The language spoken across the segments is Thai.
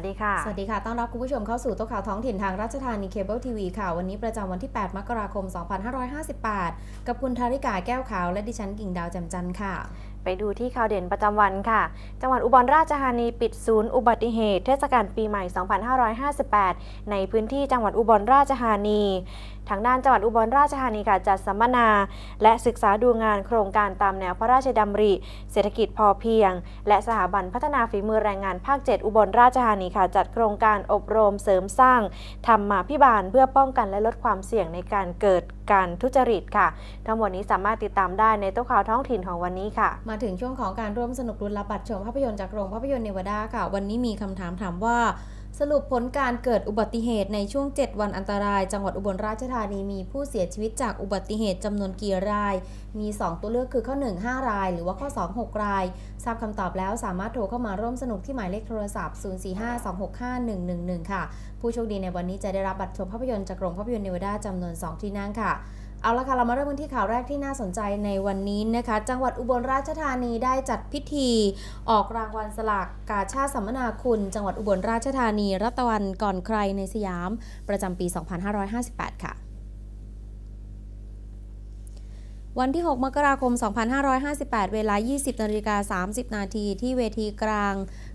วัสดีค่ะ สวัสดีค่ะ ต้อนรับคุณผู้ชมเข้าสู่โต๊ะข่าวท้องถิ่นทางราชธานีเคเบิลทีวีค่ะ วันนี้ประจำวันที่ 8 มกราคม 2558 กับคุณธาริกาแก้วขาว และดิฉันกิ่งดาวแจ่มจันทร์ค่ะ ไปดูที่ข่าวเด่นประจำวันค่ะ จังหวัดอุบลราชธานีปิดศูนย์อุบัติเหตุ เทศกาลปีใหม่ 2558 ในพื้นที่จังหวัดอุบลราชธานีทางด้านจังหวัดอุบลราชธานีค่ะจัดสัมมนา และศึกษาดูงานโครงการตามแนวพระราชดำริ เศรษฐกิจพอเพียง และสถาบันพัฒนาฝีมือแรงงานภาค 7 อุบลราชธานีค่ะจัดโครงการอบรมเสริมสร้างธรรมาพิบาลเพื่อป้องกันและลดความเสี่ยงในการเกิดการทุจริตค่ะ ทั้งหมดนี้สามารถติดตามได้ในโต๊ะข่าวท้องถิ่นของวันนี้ค่ะ มาถึงช่วงของการร่วมสนุกรุนรับบัตรชมภาพยนตร์จากโรงภาพยนตร์เนวาดาค่ะ วันนี้มีคำถามถามว่า สรุปผลการเกิดอุบัติเหตุในช่วง 7 วันอันตราย จังหวัดอุบลราชธานีมีผู้เสียชีวิตจากอุบัติเหตุจำนวนกี่ราย มี 2 ตัวเลือกคือข้อ 1 5 ราย หรือว่าข้อ 2 6 ราย ทราบคำตอบแล้วสามารถโทรเข้ามาร่วมสนุกที่หมายเลขโทรศัพท์ 045-265-111 ค่ะ ผู้โชคดีในวันนี้จะได้รับบัตรชมภาพยนตร์จากโรงภาพยนตร์เนวาดาจำนวน 2 ที่นั่งค่ะ เอาละค่ะ เรามาเริ่มกันที่ข่าวแรกที่น่าสนใจในวันนี้นะคะ จังหวัดอุบลราชธานีได้จัดพิธี ออกรางวัลสลากกาชาติสัมมนาคุณ จังหวัดอุบลราชธานีรัตวันก่อนใครในสยาม ประจำปี 2558 ค่ะ วันที่ 6 มกราคม 2558 เวลา 20นาฬิกา30 นาทีที่เวทีกลาง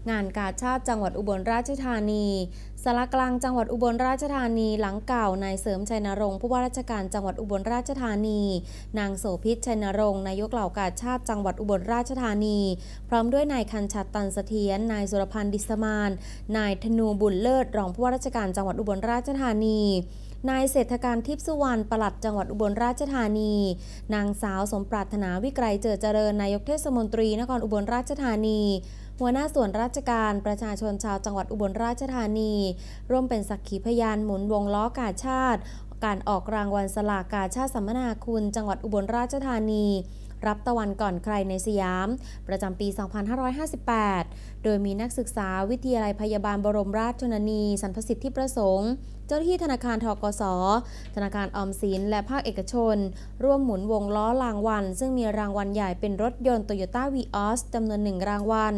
งานกาชาติจังหวัดอุบลราชธานีสารกลางจังหวัดอุบลราชธานีหลังเก่านายเสริมชัยนรงค์ผู้ว่าราชการจังหวัดอุบลราชธานี นางโสภิตชัยนรงค์นายกเหล่ากาชาติจังหวัดอุบลราชธานี พร้อมด้วยนายคันชัดตันเสถียรนายสุรพันธ์ดิสมาน นายธนูบุญเลิศรองผู้ว่าราชการจังหวัดอุบลราชธานี นายเศรษฐการทิพสุวรรณปลัดจังหวัดอุบลราชธานี นางสาวสมปรารถนาวิกรเจิดเจริญนายกเทศมนตรีนครอุบลราชธานี หัวหน้าส่วนราชการประชาชนชาวจังหวัดอุบลราชธานี ร่วมเป็นสักขีพยานหมุนวงล้อกาชาติ การออกรางวัลสลากกาชาติสัมมนาคุณ จังหวัดอุบลราชธานีรับตะวันก่อนใครในสยาม ประจำปี 2558 โดยมีนักศึกษาวิทยาลัยพยาบาลบรมราชชนนีสรรพสิทธิประสงค์ เจ้าหน้าที่ธนาคารทกส ธนาคารออมสิน และภาคเอกชน ร่วมหมุนวงล้อรางวัล ซึ่งมีรางวัลใหญ่เป็นรถยนต์ Toyota v ีออสจำนวน1รางวัล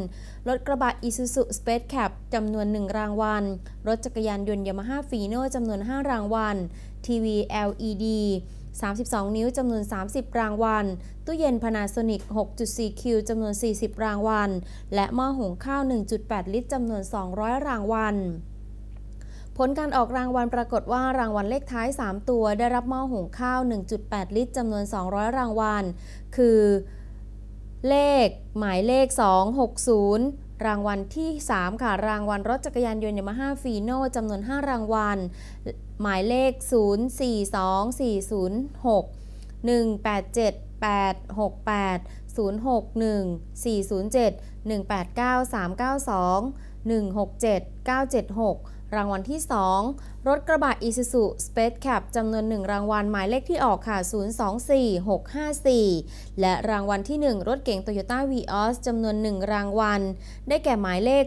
รถกระบะ Isuzu Space Cap จำนวน1รางวัล รถจักรยานยนต์ Yamaha Fino จำนวน 5 รางวัล ทีวี LED 32 นิ้วจำนวน 30 รางวัล ตู้เย็น Panasonic 6.4 คิวจำนวน 40 รางวัล และหม้อหุงข้าว 1.8 ลิตรจำนวน 200 รางวัล ผลการออกรางวัลปรากฏว่ารางวัลเลขท้าย 3 ตัว ได้รับหม้อหุงข้าว 1.8 ลิตรจำนวน 200 รางวัล คือ เลข หมายเลข 260รางวัลที่ 3 ค่ะ รางวัลรถจักรยานยนต์ยามาฮ่าฟีโน่จำนวน 5 รางวัล หมายเลข 042406 187868 061 407 189 392 167 976 รางวัลที่ 2 รถกระบะ Isuzu spacecab จำนวน 1 รางวัลหมายเลขที่ออกค่ะ 024654 และรางวัลที่ 1 รถเก๋ง Toyota v ีออสจำนวน 1 รางวัล ได้แก่หมายเลข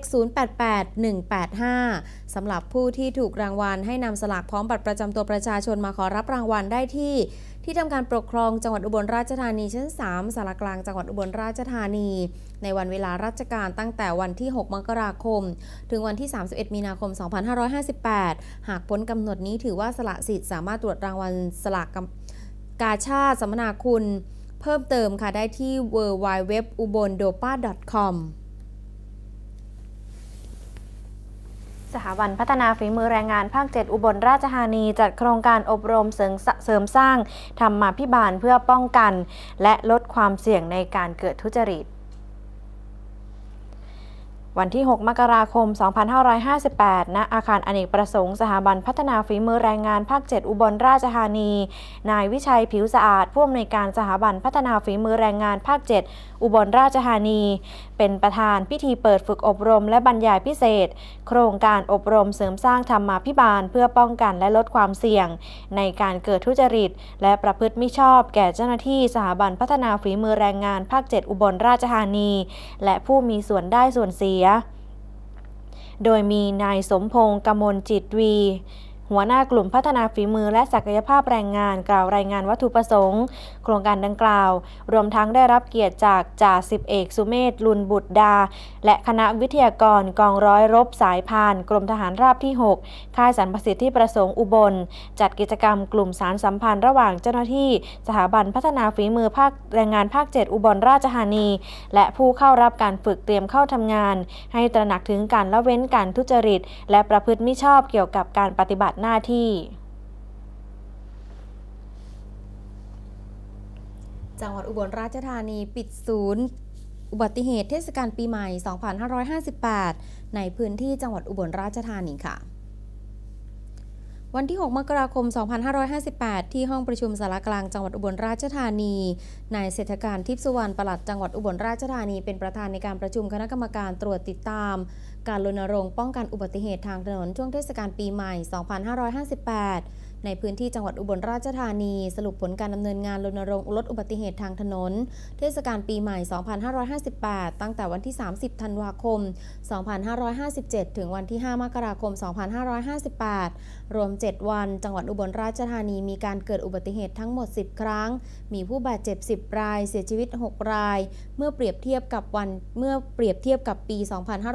088185 สำหรับผู้ที่ถูกรางวัลให้นำสลากพร้อมบัตรประจำตัวประชาชนมาขอรับรางวัลได้ที่ ที่ทำการปกครองจังหวัดอุบลราชธานีชั้น 3สารกลางจังหวัดอุบลราชธานี ในวันเวลาราชการตั้งแต่วันที่ 6 มกราคม ถึงวันที่ 31 มีนาคม 2558 หากพ้นกำหนดนี้ถือว่าสละสิทธิ์สามารถตรวจรางวัลสลากกำกาชาติสัมนาคุณ เพิ่มเติมค่ะได้ที่ w w w u b o n d o p a com สถาบันพัฒนาฝีมือแรงงานภาค 7 อุบลราชธานีจัดโครงการอบรมเสริมสริมสร้างธรรมาพิบาลเพื่อป้องกัน และลดความเสี่ยงในการเกิดทุจริต วันที่ 6 มกราคม 2558 ณ อาคารอเนกประสงค์สถาบันพัฒนาฝีมือแรงงานภาค 7 อุบลราชธานี นายวิชัยผิวสะอาด ผู้อำนวยการสถาบันพัฒนาฝีมือแรงงานภาค 7 อุบลราชธานี เป็นประธานพิธีเปิดฝึกอบรมและบรรยายพิเศษ โครงการอบรมเสริมสร้างธรรมาพิบาล เพื่อป้องกันและลดความเสี่ยง ในการเกิดทุจริต และประพฤติมิชอบแก่เจ้าหน้าที่สถาบันพัฒนาฝีมือแรงงานภาค 7 อุบลราชธานี และผู้มีส่วนได้ส่วนเสียโดยมีนายสมพงษ์กมลจิตวี หัวหน้ากลุ่มพัฒนาฝีมือและศักยภาพแรงงานกล่าวรายงานวัตถุประสงค์ โครงการดังกล่าว รวมทั้งได้รับเกียรติจากจ่าสิบเอกสุเมธลุนบุตรดา และคณะวิทยากรกองร้อยรบสายพาน กรมทหารราบที่ 6 ค่ายสรรพสิทธิประสงค์อุบล จัดกิจกรรมกลุ่มสารสัมพันธ์ระหว่างเจ้าหน้าที่ สถาบันพัฒนาฝีมือภาคแรงงานภาค 7 อุบลราชธานี และผู้เข้ารับการฝึกเตรียมเข้าทำงาน ให้ตระหนักถึงการละเว้นการทุจริต และประพฤติมิชอบเกี่ยวกับการปฏิบัติหน้าที่ จังหวัดอุบลราชธานีปิดศูนย์อุบัติเหตุเทศกาลปีใหม่ 2558 ในพื้นที่จังหวัดอุบลราชธานีค่ะ วันที่ 6 มกราคม 2558 ที่ห้องประชุมสารกลางจังหวัดอุบลราชธานี นายเศรษฐการทิพสุวรรณปลัดจังหวัดอุบลราชธานี เป็นประธานในการประชุมคณะกรรมการตรวจติดตาม การรณรงค์ป้องกันอุบัติเหตุทางถนนช่วงเทศกาลปีใหม่ 2558 ในพื้นที่จังหวัดอุบลราชธานี สรุปผลการดำเนินงานรณรงค์ลดอุบัติเหตุทางถนน เทศกาลปีใหม่ 2558 ตั้งแต่วันที่ 30 ธันวาคม 2557 ถึงวันที่ 5 มกราคม 2558 รวม 7 วัน จังหวัดอุบลราชธานีมีการเกิดอุบัติเหตุทั้งหมด 10 ครั้ง มีผู้บาดเจ็บ 10 ราย เสียชีวิต 6 ราย เมื่อเปรียบเทียบกับวันเมื่อเปรียบเทียบกับปี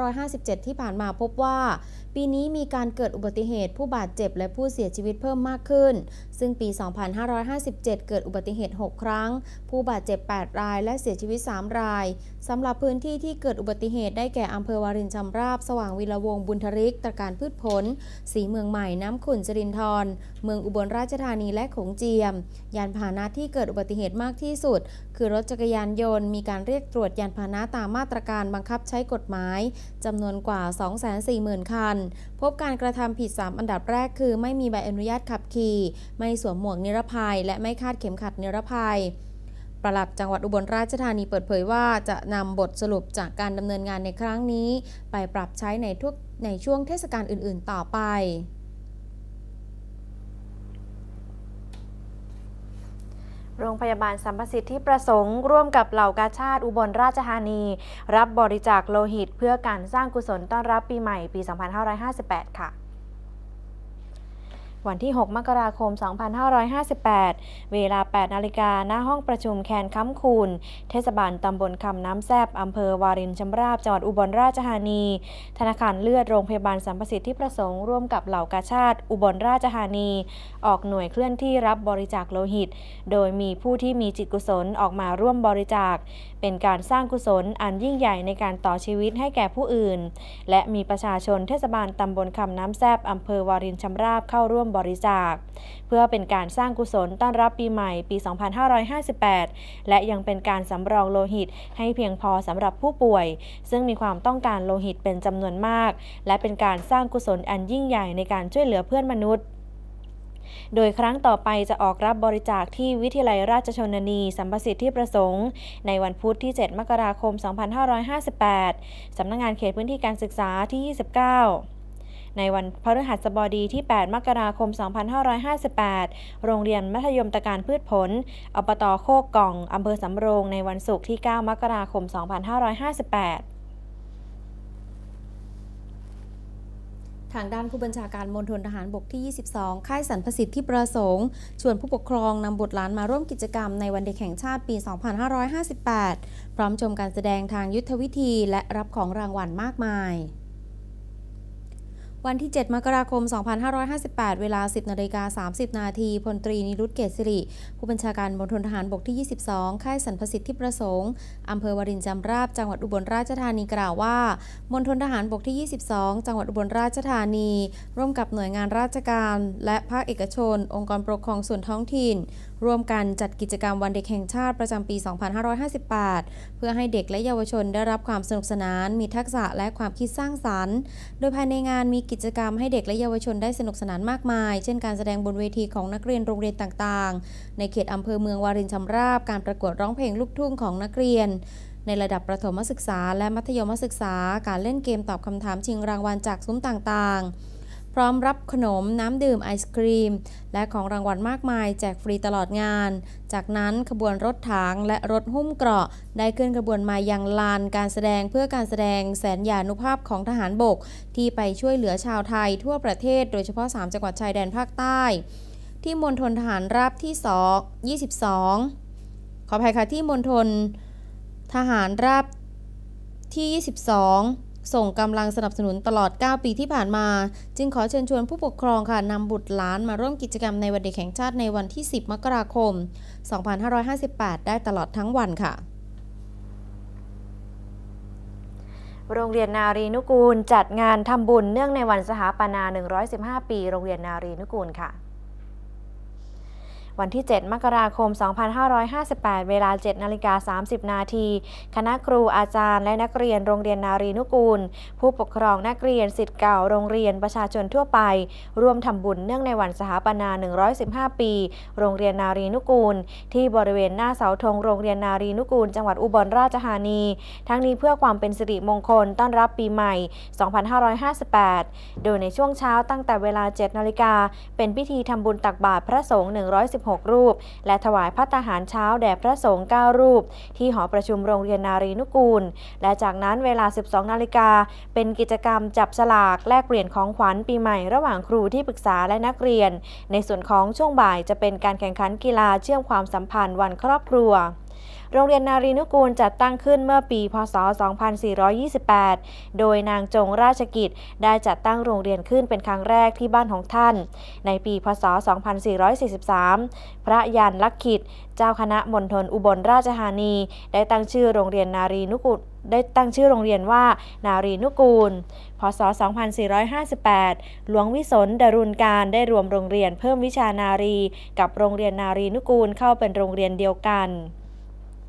2557 ที่ผ่านมาพบว่า ปีนี้มีการเกิดอุบัติเหตุผู้บาดเจ็บและผู้เสียชีวิตเพิ่มมากขึ้นซึ่งปี 2557 เกิดอุบัติเหตุ 6 ครั้ง ผู้บาดเจ็บ 8 ราย และเสียชีวิต 3 รายสำหรับพื้นที่ที่เกิดอุบัติเหตุได้แก่อำเภอวารินชำราบ สว่างวีระวงบุญทริกตะการพืชผล สีเมืองใหม่น้ำขุ่นจรินทร์เมืองอุบลราชธานีและโขงเจียม ยานพาหนะที่เกิดอุบัติเหตุมากที่สุด คือรถจักรยานยนต์มีการเรียกตรวจยานพาหนะตามมาตรการบังคับใช้กฎหมายจำนวนกว่า 240,000 คันพบการกระทำผิด 3 อันดับแรกคือ ไม่มีใบอนุญาตขับขี่ ไม่สวมหมวกนิรภัย และไม่คาดเข็มขัดนิรภัยปลัดจังหวัดอุบลราชธานีเปิดเผยว่าจะนำบทสรุปจากการดำเนินงานในครั้งนี้ ไปปรับใช้ในทุกในช่วงเทศกาลอื่น ๆ ต่อไป โรงพยาบาลสัมประสิทธิประสงค์ร่วมกับเหล่ากาชาติอุบลราชธานี รับบริจาคโลหิตเพื่อการสร้างกุศลต้อนรับปีใหม่ปี 2558 ค่ะ วันที่ 6 มกราคม 2558 เวลา 8 นาฬิกาหน้าห้องประชุมแคนค้ำคูนเทศบาลตำบลคำน้ำแซบอำเภอวารินชำราบจังหวัดอุบลราชธานี ธนาคารเลือดโรงพยาบาลสัมประสิทธิประสงค์ร่วมกับเหล่ากาชาติ อุบลราชธานี ออกหน่วยเคลื่อนที่รับบริจาคโลหิต โดยมีผู้ที่มีจิตกุศลออกมาร่วมบริจาค เป็นการสร้างกุศลอันยิ่งใหญ่ในการต่อชีวิตให้แก่ผู้อื่น และมีประชาชนเทศบาลตำบลคำน้ำแซบอำเภอวารินชำราบเข้าร่วมบริจาค เพื่อเป็นการสร้างกุศลต้อนรับปีใหม่ปี 2558 และยังเป็นการสำรองโลหิตให้เพียงพอสำหรับผู้ป่วย ซึ่งมีความต้องการโลหิตเป็นจำนวนมาก และเป็นการสร้างกุศลอันยิ่งใหญ่ในการช่วยเหลือเพื่อนมนุษย์ โดยครั้งต่อไปจะออกรับบริจาคที่วิทยาลัยราชชนนีสัมประสิทธิประสงค์ ในวันพุธที่ 7 มกราคม 2558 สำนักงงานเขตพื้นที่การศึกษาที่ 29ในวันพฤหัสบดีที่ 8 มกราคม 2558 โรงเรียนมัธยมตะการพืชผล อบตโคกกล่อง อำเภอสำโรง ในวันศุกร์ที่ 9 มกราคม 2558 ทางด้านผู้บัญชาการมณฑลทหารบกที่ 22 ค่ายสรรพสิทธิประสงค์ ชวนผู้ปกครองนำบุตรหลานมาร่วมกิจกรรมในวันเด็กแห่งชาติปี 2558 พร้อมชมการแสดงทางยุทธวิธีและรับของรางวัลมากมาย วันที่ 7 มกราคม 2558 เวลา 10นาฬิกา30 นาทีพลตรีนิรุตเกษสิริ ผู้บัญชาการมณฑลทหารบกที่ 22 ค่ายสรรพสิทธิประสงค์ อำเภอวรินจำราบ จังหวัดอุบลราชธานีกล่าวว่ามณฑลทหารบกที่ 22 จังหวัดอุบลราชธานี ร่วมกับหน่วยงานราชการ และภาคเอกชน องค์กรปกครองส่วนท้องถิ่นร่วมกันจัดกิจกรรมวันเด็กแห่งชาติประจำปี 2558 เพื่อให้เด็กและเยาวชนได้รับความสนุกสนาน มีทักษะและความคิดสร้างสรรค์ โดยภายในงานมีกิจกรรมให้เด็กและเยาวชนได้สนุกสนานมากมาย เช่นการแสดงบนเวทีของนักเรียนโรงเรียนต่างๆ ในเขตอำเภอเมืองวารินชำราบ การประกวดร้องเพลงลูกทุ่งของนักเรียนในระดับประถมศึกษาและมัธยมศึกษา การเล่นเกมตอบคำถามชิงรางวัลจากซุ้มต่างๆ พร้อมรับขนมน้ำดื่มไอศครีม และของรางวัลมากมายแจกฟรีตลอดงาน จากนั้นขบวนรถถังและรถหุ้มเกราะ ได้เคลื่อนขบวนมายังลานการแสดงเพื่อการแสดงแสนยานุภาพของทหารบก ที่ไปช่วยเหลือชาวไทยทั่วประเทศ โดยเฉพาะ 3 จังหวัดชายแดนภาคใต้ ที่มณฑลทหารราบที่ 2 22 ขออภัยค่ะที่มณฑลทหารราบที่ 22 ส่งกำลังสนับสนุนตลอด 9 ปีที่ผ่านมา จึงขอเชิญชวนผู้ปกครองค่ะนำบุตรหลานมาร่วมกิจกรรมในวันเด็กแห่งชาติในวันที่ 10 มกราคม 2558 ได้ตลอดทั้งวันค่ะโรงเรียนนารีนุกูลจัดงานทำบุญเนื่องในวันสถาปนา 115 ปี โรงเรียนนารีนุกูลค่ะ วันที่ 7 มกราคม 2558 เวลา 7นาฬิกา30 นาที คณะครูอาจารย์และนักเรียนโรงเรียนนารีนุกูล ผู้ปกครองนักเรียนสิทธิ์เก่าโรงเรียนประชาชนทั่วไป ร่วมทำบุญเนื่องในวันสถาปนา 115 ปี โรงเรียนนารีนุกูล ที่บริเวณหน้าเสาธงโรงเรียนนารีนุกูล จังหวัดอุบลราชธานี ทั้งนี้เพื่อความเป็นสิริมงคลต้อนรับปีใหม่ 2558 โดยในช่วงเช้าตั้งแต่เวลา 7 นาฬิกาเป็นพิธีทำบุญตักบาตรพระสงฆ์16 รูป และถวายพระตาหารเช้าแด่พระสงฆ์9รูป ที่หอประชุมโรงเรียนนารีนุกูล และจากนั้นเวลา 12 นาฬิกา เป็นกิจกรรมจับสลากแลกเปลี่ยนของขวัญปีใหม่ระหว่างครูที่ปรึกษาและนักเรียน ในส่วนของช่วงบ่ายจะเป็นการแข่งขันกีฬาเชื่อมความสัมพันธ์วันครอบครัว โรงเรียนนารีนุกูลจัดตั้งขึ้นเมื่อปี พศ 2428 โดยนางจงราชกิจได้จัดตั้งโรงเรียนขึ้นเป็นครั้งแรกที่บ้านของท่าน ในปี พศ 2443 พระยานลักขิต เจ้าคณะมณฑลอุบลราชธานี ได้ตั้งชื่อโรงเรียนนารีนุกูลได้ตั้งชื่อโรงเรียนว่า นารีนุกูล พศ 2458 หลวงวิสนดรุณการได้รวมโรงเรียนเพิ่มวิชานารี กับโรงเรียนนารีนุกูลเข้าเป็นโรงเรียนเดียวกัน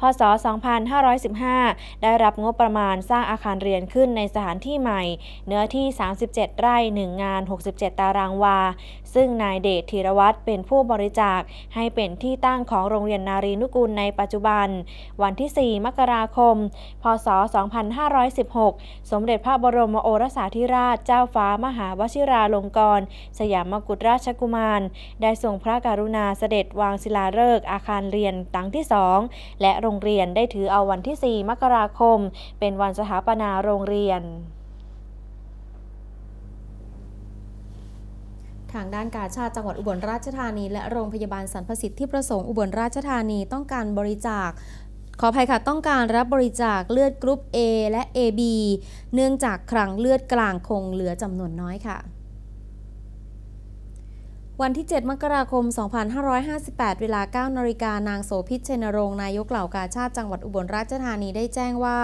พศ 2515 ได้รับงบประมาณสร้างอาคารเรียนขึ้นในสถานที่ใหม่ เนื้อที่ 37 ไร่ 1 งาน 67 ตารางวา ซึ่งนายเดชธีรวัตรเป็นผู้บริจาคให้เป็นที่ตั้งของโรงเรียนนารีนุกูลในปัจจุบัน วันที่ 4 มกราคม พศ 2516 สมเด็จพระบรมโอรสาธิราชเจ้าฟ้ามหาวชิราลงกรณ์สยามกุฎราชกุมาร ได้ทรงพระกรุณาเสด็จวางศิลาฤกษ์อาคารเรียนหลังที่สองและโรงเรียนได้ถือเอาวันที่ 4 มกราคม เป็นวันสถาปนาโรงเรียนทางด้านการชาติจังหวัดอุบลราชธานี และโรงพยาบาลสรรพสิทธิประสงค์อุบลราชธานีต้องการบริจาค ขออภัยค่ะ ต้องการรับบริจาคเลือดกรุ๊ป A และ AB เนื่องจากคลังเลือดกลางคงเหลือจำนวนน้อยค่ะ วันที่ 7 มกราคม 2558 เวลา 9นาฬิกานางโสภิตเชนรงนายกเหล่ากาชาติจังหวัดอุบลราชธานีได้แจ้งว่า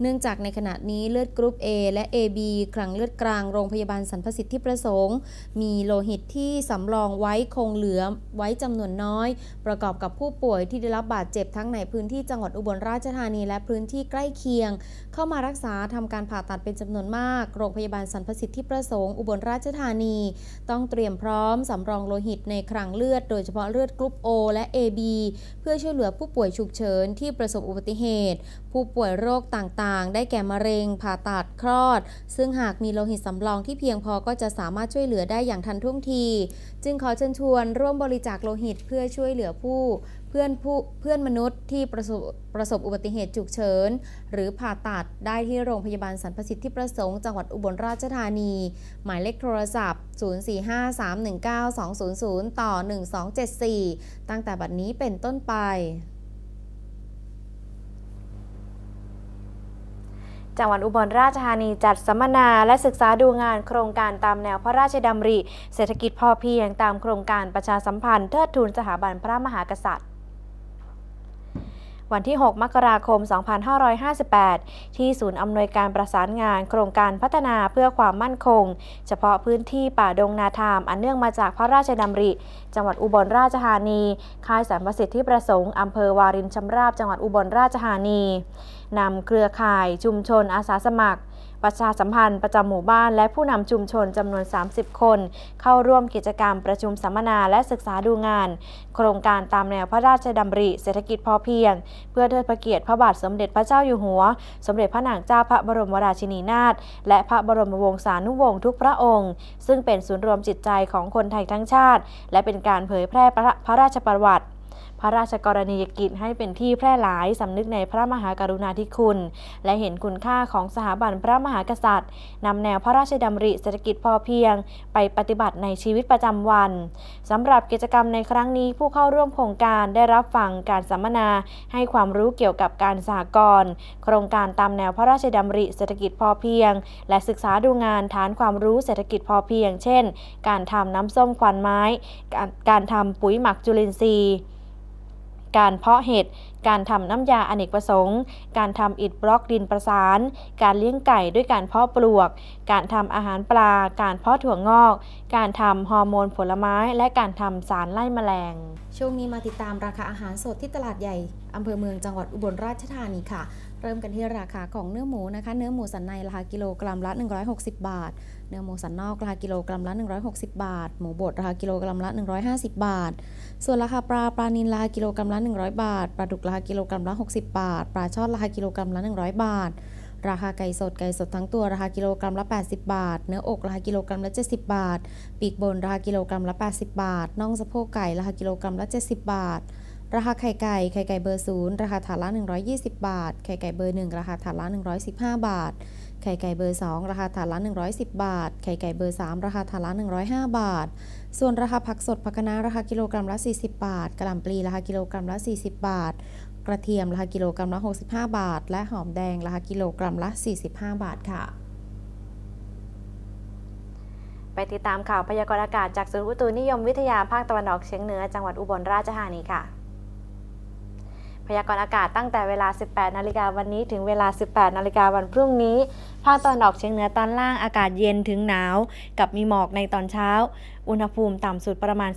เนื่องจากในขณะนี้เลือดกรุ๊ป A และ AB คลังเลือดกลางโรงพยาบาลสรรพสิทธิประสงค์ มีโลหิตที่สำรองไว้คงเหลือไว้จำนวนน้อย ประกอบกับผู้ป่วยที่ได้รับบาดเจ็บทั้งในพื้นที่จังหวัดอุบลราชธานี และพื้นที่ใกล้เคียง เข้ามารักษาทำการผ่าตัดเป็นจำนวนมาก โรงพยาบาลสรรพสิทธิประสงค์อุบลราชธานี ต้องเตรียมพร้อมสำรององโลหิตในคลังเลือด โดยเฉพาะเลือดกรุ๊ป O และ AB เพื่อช่วยเหลือผู้ป่วยฉุกเฉินที่ประสบอุบัติเหตุ ผู้ป่วยโรคต่างๆ ได้แก่มะเร็ง ผ่าตัดคลอด ซึ่งหากมีโลหิตสำรองที่เพียงพอก็จะสามารถช่วยเหลือได้อย่างทันท่วงที จึงขอเชิญชวนร่วมบริจาคโลหิตเพื่อช่วยเหลือผู้ เพื่อนผู้เพื่อนมนุษย์ที่ประสบประสบอุบัติเหตุฉุกเฉิน หรือผ่าตัดได้ที่โรงพยาบาลสรรพสิทธิประสงค์จังหวัดอุบลราชธานี หมายเลขโทรศัพท์ 0453192200 ต่อ 1274 ตั้งแต่บัดนี้เป็นต้นไปจังหวัดอุบลราชธานีจัดสัมมนาและศึกษาดูงานโครงการตามแนวพระราชดำริ เศรษฐกิจพอเพียงตามโครงการประชาสัมพันธ์เทิดทูนสถาบันพระมหากษัตริย์ วันที่ 6 มกราคม 2558 ที่ศูนย์อำนวยการประสานงานโครงการพัฒนาเพื่อความมั่นคง เฉพาะพื้นที่ป่าดงนาทาม อันเนื่องมาจากพระราชดำริ จังหวัดอุบลราชธานี ค่ายสรรพสิทธิประสงค์อำเภอวารินชำราบ จังหวัดอุบลราชธานีนำเครือข่ายชุมชนอาสาสมัคร ประชาสัมพันธ์ประจำหมู่บ้าน และผู้นำชุมชนจำนวน 30 คน เข้าร่วมกิจกรรมประชุมสัมมนาและศึกษาดูงาน โครงการตามแนวพระราชดำริเศรษฐกิจพอเพียง เพื่อเทิดพระเกียรติพระบาทสมเด็จพระเจ้าอยู่หัว สมเด็จพระนางเจ้าพระบรมราชินีนาถและพระบรมวงศานุวงศ์ทุกพระองค์ ซึ่งเป็นศูนย์รวมจิตใจของคนไทยทั้งชาติ และเป็นการเผยแพร่พระพระราชประวัติ พระราชกรณียกิจให้เป็นที่แพร่หลายสำนึกในพระมหากรุณาธิคุณ และเห็นคุณค่าของสถาบันพระมหากษัตริย์นำแนวพระราชดำริเศรษฐกิจพอเพียง ไปปฏิบัติในชีวิตประจำวันสำหรับกิจกรรมในครั้งนี้ผู้เข้าร่วมโครงการได้รับฟังการสัมมนา ให้ความรู้เกี่ยวกับการสหกรณ์โครงการตามแนวพระราชดำริเศรษฐกิจพอเพียง และศึกษาดูงานฐานความรู้เศรษฐกิจพอเพียง เช่น การทำน้ำส้มควันไม้ การการทำปุ๋ยหมักจุลินทรีย์ การเพาะเห็ด การทำน้ำยาอเนกประสงค์ การทำอิฐบล็อกดินประสาน การเลี้ยงไก่ด้วยการเพาะปลวก การทำอาหารปลา การเพาะถั่วงอก การทำฮอร์โมนผลไม้ และการทำสารไล่แมลง ช่วงนี้มาติดตามราคาอาหารสดที่ตลาดใหญ่อำเภอเมืองจังหวัดอุบลราชธานีค่ะ เริ่มกันที่ราคาของเนื้อหมูนะคะ เนื้อหมูสันในราคากิโลกรัมละ 160 บาท เนื้อหมูสันนอกราคากิโลกรัมละ 160 บาท หมูบดราคากิโลกรัมละ 150 บาท ส่วนราคาปลาปลานิลราคากิโลกรัมละ 100 บาท ปลาดุกราคากิโลกรัมละ 60 บาท ปลาช่อนราคากิโลกรัมละ 100 บาท ราคาไก่สดไก่สดทั้งตัวราคากิโลกรัมละ 80 บาท เนื้ออกราคากิโลกรัมละ 70 บาท ปีกบนราคากิโลกรัมละ 80 บาท น่องสะโพกไก่ราคากิโลกรัมละ 70 บาทราคาไข่ไก่ไข่ไก่เบอร์ศูนย์ราคาถาดละ 120 บาท ไข่ไก่เบอร์1ราคาถาดละ 115 บาท ไข่ไก่เบอร์ 2 ราคาถาดละ 110 บาท ไข่ไก่เบอร์ 3 ราคาถาดละ 105 บาท ส่วนราคาผักสดผักคะน้าราคากิโลกรัมละ 40 บาท กระหล่ำปลีราคากิโลกรัมละ 40 บาท กระเทียมราคากิโลกรัมละ 65 บาท และหอมแดงราคากิโลกรัมละ 45 บาทค่ะ ไปติดตามข่าวพยากรณ์อากาศจากศูนย์อุตุนิยมวิทยาภาคตะวันออกเฉียงเหนือจังหวัดอุบลราชธานีค่ะ พยากรณ์อากาศตั้งแต่เวลา 18 นาฬิกาวันนี้ถึงเวลา 18 นาฬิกาวันพรุ่งนี้ ภาคตอนออกเฉียงเหนือตอนล่างอากาศเย็นถึงหนาว กับมีหมอกในตอนเช้าอุณหภูมิต่ำสุดประมาณ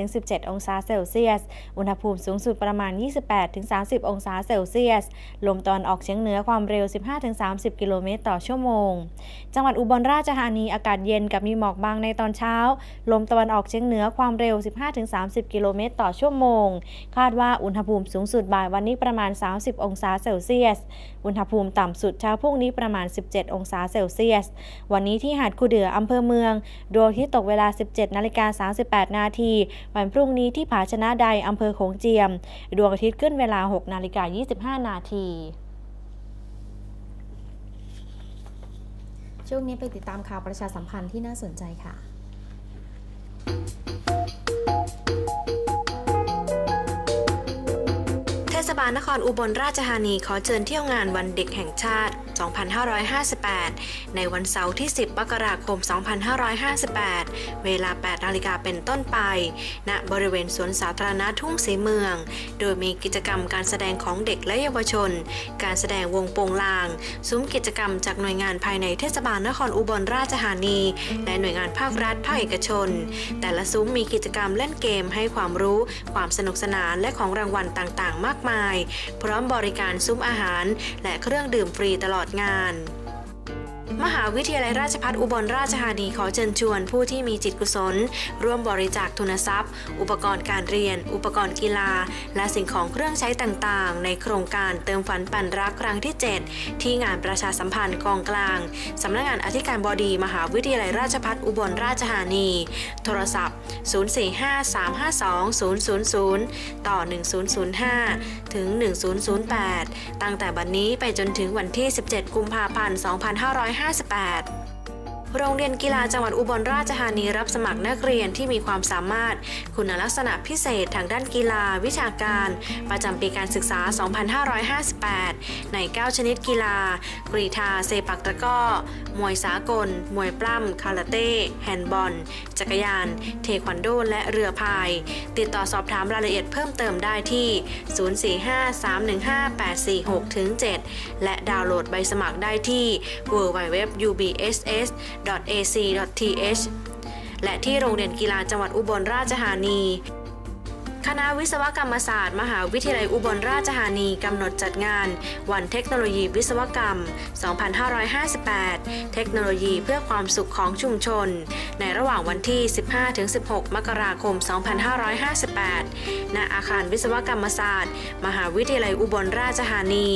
15-17 องศาเซลเซียส อุณหภูมิสูงสุดประมาณ 28-30 องศาเซลเซียส ลมตอนออกเฉียงเหนือความเร็ว 15-30 กิโลเมตรต่อชั่วโมง จังหวัดอุบลราชธานีอากาศเย็นกับมีหมอกบางในตอนเช้า ลมตะวันออกเฉียงเหนือความเร็ว 15-30 กิโลเมตรต่อชั่วโมง คาดว่าอุณหภูมิสูงสุดบ่ายวันนี้ประมาณ 30 องศาเซลเซียส อุณหภูมิต่ำสุดเช้าพรุ่งนี้ประมาณ 17 องศาเซลเซียส วันนี้ที่หาดคูเดืออำเภอเมืองดวงที่ตกเวลา 17นาฬิกา38 นาทีวันพรุ่งนี้ที่ผาชนะใดอำเภอโขงเจียม ดวงอาทิตย์ขึ้นเวลา 6นาฬิกา25 นาทีช่วงนี้ไปติดตามข่าวประชาสัมพันธ์ที่น่าสนใจค่ะเทศบาลนครอุบลราชธานีขอเชิญเที่ยวงานวันเด็กแห่งชาติ 2558 ในวันเสาร์ที่ 10 มกราคม 2558 เวลา 8 นาฬิกาเป็นต้นไป ณ บริเวณสวนสาธารณะทุ่งสีเมือง โดยมีกิจกรรมการแสดงของเด็กและเยาวชน การแสดงวงโปงลาง ซุ้มกิจกรรมจากหน่วยงานภายในเทศบาลนครอุบลราชธานี และหน่วยงานภาครัฐภาคเอกชน แต่ละซุ้มมีกิจกรรมเล่นเกมให้ความรู้ ความสนุกสนานและของรางวัลต่างๆ มากมาย พร้อมบริการซุ้มอาหาร และเครื่องดื่มฟรีตลอดงาน มหาวิทยาลัยราชภัฏอุบลราชธานีขอเชิญชวนผู้ที่มีจิตกุศล ร่วมบริจาคทุนทรัพย์ อุปกรณ์การเรียน อุปกรณ์กีฬา และสิ่งของเครื่องใช้ต่างๆ ในโครงการเติมฝันปั่นรักครั้งที่ 7 ที่งานประชาสัมพันธ์กองกลาง สำนักงานอธิการบดี มหาวิทยาลัยราชภัฏอุบลราชธานี โทรศัพท์ 045-352-000 ต่อ 1005 ถึง 1008 ตั้งแต่บัดนนี้ไปจนถึงวันที่ 17 กุมภาพันธ์ 2555 2558 โรงเรียนกีฬาจังหวัดอุบลราชธานีรับสมัครนักเรียนที่มีความสามารถ คุณลักษณะพิเศษทางด้านกีฬา วิชาการ ประจำปีการศึกษา 2558 ใน 9 ชนิดกีฬา กรีฑาเซปักตะก้อ มวยสากล มวยปล้ำ คาราเต้ แฮนด์บอล จักรยาน เทควันโด และเรือพาย ติดต่อสอบถามรายละเอียดเพิ่มเติมได้ที่ 045-315-846-7 และดาวน์โหลดใบสมัครได้ที่ www.ubss .ac.th และที่โรงเรียนกีฬาจังหวัดอุบลราชธานี คณะวิศวกรรมศาสตร์ มหาวิทยาลัยอุบลราชธานีกำหนดจัดงาน วันเทคโนโลยีวิศวกรรม 2558 เทคโนโลยีเพื่อความสุขของชุมชน ในระหว่างวันที่ 15-16 มกราคม 2558 ณ อาคารวิศวกรรมศาสตร์ มหาวิทยาลัยอุบลราชธานี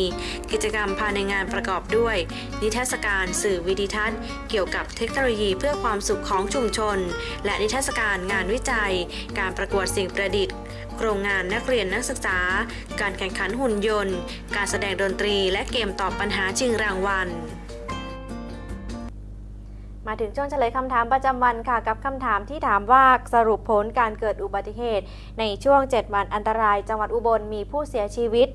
กิจกรรมภายในงานประกอบด้วย นิทรรศการสื่อวิดิทัศน์ เกี่ยวกับเทคโนโลยีเพื่อความสุขของชุมชน และนิทรรศการงานวิจัย การประกวดสิ่งประดิษฐ์ โครงงานนักเรียนนักศึกษา การแข่งขันหุ่นยนต์ การแสดงดนตรีและเกมตอบปัญหาชิงรางวัลมาถึงช่วงเฉลยคำถามประจำวันค่ะกับคำถามที่ถามว่าสรุปผลการเกิดอุบัติเหตุ ในช่วง 7 วันอันตราย จังหวัดอุบลมีผู้เสียชีวิต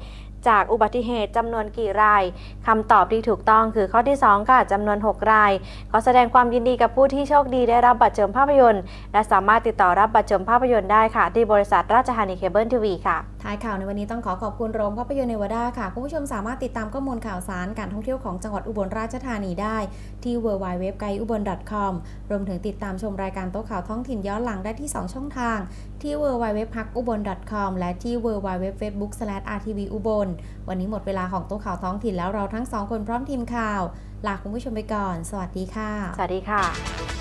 จากอุบัติเหตุจำนวนกี่รายคำตอบที่ถูกต้องคือข้อที่ 2 ค่ะจำนวน 6 ราย ขอแสดงความยินดีกับผู้ที่โชคดีได้รับบัตรชมภาพยนตร์ และสามารถติดต่อรับบัตรชมภาพยนตร์ได้ค่ะ ที่บริษัทราชธานีเคเบิลทีวีค่ะ ท้ายข่าวในวันนี้ต้องขอขอบคุณโรงภาพยนตร์เนวาดาค่ะ คุณผู้ชมสามารถติดตามข้อมูลข่าวสารการท่องเที่ยวของจังหวัดอุบลราชธานีได้ ที่ w w w g u i d e u b o n com รวมถึงติดตามชมรายการโต๊ะข่าวท้องถิ่นย้อนหลังได้ที่ 2 ช่องทาง ที่ w w w p a k u b o n com และที่ w w w f a c e b o o k r t v อุบลวันนี้หมดเวลาของโต๊ะข่าวท้องถิ่นแล้วเราทั้งสองคนพร้อมทีมข่าว ลาคุณผู้ชมไปก่อน สวัสดีค่ะ สวัสดีค่ะ